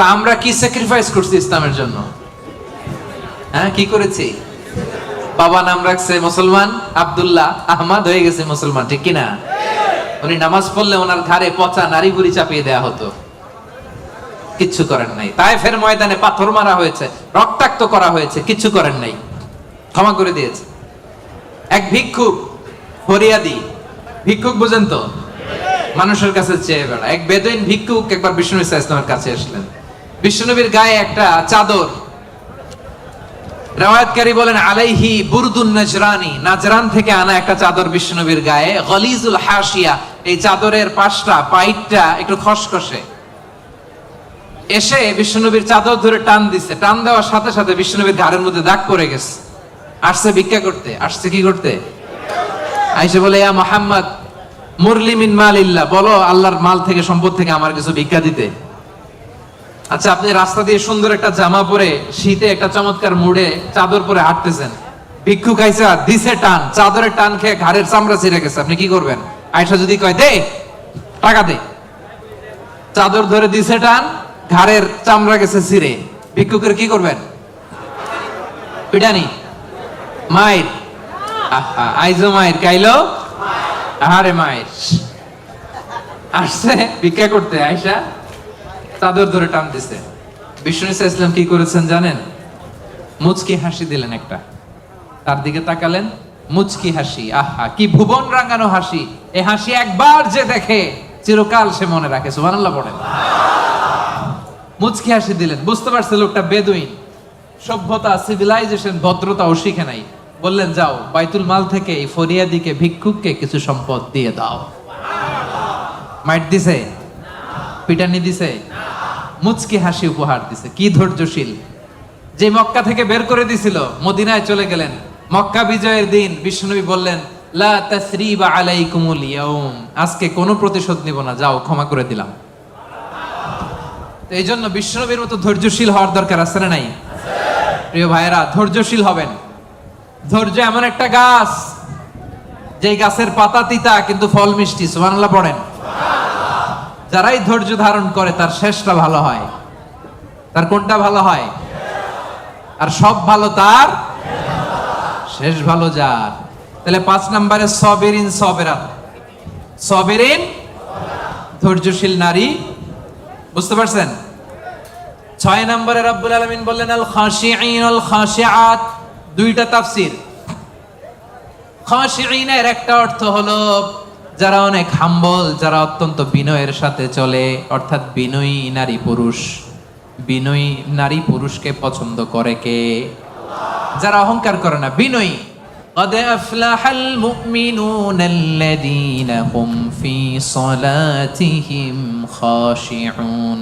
তা আমরা কি স্যাক্রিফাইস করছি ইসলামের জন্য? হ্যাঁ কি করেছি? বাবা নাম রাখছে মুসলমান, আব্দুল্লাহ আহমদ হয়ে গেছে মুসলমান, ঠিক কিনা? উনি নামাজ পড়লে ওনার ঘাড়ে পচা নারী বুড়ি চাপিয়ে দেয়া হতো। কিচ্ছু করেন নাই। তাই ফের ময়দানে পাথর মারা হয়েছে, রক্তাক্ত করা হয়েছে, কিচ্ছু করেন নাই। ক্ষমা করে দিয়েছে। এক ভিক্ষুক, ফরিয়াদি, ভিক্ষুক বুঝেন তো? মানুষের কাছে চেয়ে বেড়া এক বেদইন ভিক্ষুক একবার বিষ্ণু ইসলামের কাছে আসলেন। বিষ্ণুনবীর গায়ে একটা চাদর। রাওয়ায়াতকারী বলেন, আলাইহি বুরদুন নাজরানি। নাজরান থেকে আনা একটা চাদর বিষ্ণুনবীর গায়ে। গলিজুল হাসিয়া এই চাদরের পাশটা, পাইটটা একটু খসখসে। এসে বিষ্ণুনবীর চাদর ধরে টান দিছে। টান দেওয়ার সাথে সাথে বিষ্ণুনবীর ঘাড়ের মধ্যে দাগ পড়ে গেছে। আসছে ভিক্ষা করতে। আসছে কি করতে? আইসে বলে, ইয়া মোহাম্মদ, মুরলি মিন মাল বলো, আল্লাহর মাল থেকে, সম্পদ থেকে আমার কিছু ভিক্ষা দিতে। আচ্ছা আপনি রাস্তা দিয়ে সুন্দর একটা জামা পরে শীতে একটা চমৎকার মুড়ে চাদর পরে হাঁটতেছেন। ভিক্ষু খাইছে দিছে টান, চাদরের টান খেয়ে ঘাড়ের চামড়া ছিঁড়ে গেছে, আপনি কি করবেন? আয়সা যদি কয়, দে, টাকা দে। চাদর ধরে দিছে টান, ঘাড়ের চামড়া গেছে ছিঁড়ে। ভিক্ষুকের কি করবেন? পিটানি। মায়ের। আইজো মায়ের, কাইলো? আহারে মায়ের। আসছে, ভিক্ষা করতে আয়সা চাদর ধরে টান দিছে। বিষ্ণু ইসলাম কি করেছেন জানেন? মুচকি হাসি দিলেন একটা। তার দিকে তাকালেন, মুচকি হাসি, আহা, কি ভুবন রাঙানো হাসি। এই হাসি একবার যে দেখে, চিরকাল সে মনে রাখে, সুবহানাল্লাহ পড়েন। মুচকি হাসি দিলেন। বুঝতে পারছে লোকটা বেদুইন? সভ্যতা সিভিলাইজেশন ভদ্রতাও শিখে নাই। বললেন, যাও, বাইতুল মাল থেকে এই ফরিয়াদিকে, ভিক্ষুককে কিছু সম্পদ দিয়ে দাও। মাইট দিছে? পিটানি দিছে? মুচকি হাসি উপহার দিছে। কি ধৈর্যশীল। যে মক্কা থেকে বের করে দিছিল, মদিনায় চলে গেলেন। মক্কা বিজয়ের দিন বিষ্ণুনবী বললেন, লা তাসরিবা আলাইকুমুল ইয়াউম। আজকে কোনো প্রতিশোধ নিব না, যাও, ক্ষমা করে দিলাম। তো এই জন্য বিষ্ণুনবীর মতো ধৈর্যশীল হওয়ার দরকার আছে না নাই? প্রিয় ভাইয়েরা, ধৈর্যশীল হবেন। ধৈর্য এমন একটা গাছ যে গাছের পাতা তিতা, কিন্তু ফল মিষ্টি, সুবহানাল্লাহ, পড়েন। যারাই ধৈর্য ধারণ করে, তার শেষটা ভালো হয়। তার কোনটা ভালো হয়? আর সব ভালো তার? শেষ ভালো যার। তাহলে পাঁচ নম্বরে সবেরিন সবেরান সবেরিন ধৈর্যশীল নারী। বুঝতে পারছেন? ছয় নম্বরে রব্বুল আলমিন বললেন, আল খাশিঈন আল খাশিআত। দুইটা তাফসির। খাশিঈনের একটা অর্থ হলো যারা অনেক হাম্বল যারা অত্যন্ত বিনয়ের সাথে চলে অর্থাৎ বিনয়ী নারী পুরুষ বিনয়ী নারী পুরুষকে পছন্দ করে কে যারা অহংকার করে না বিনয়ী قد أفلح المؤمنون الذين هم في صلاتهم خاشعون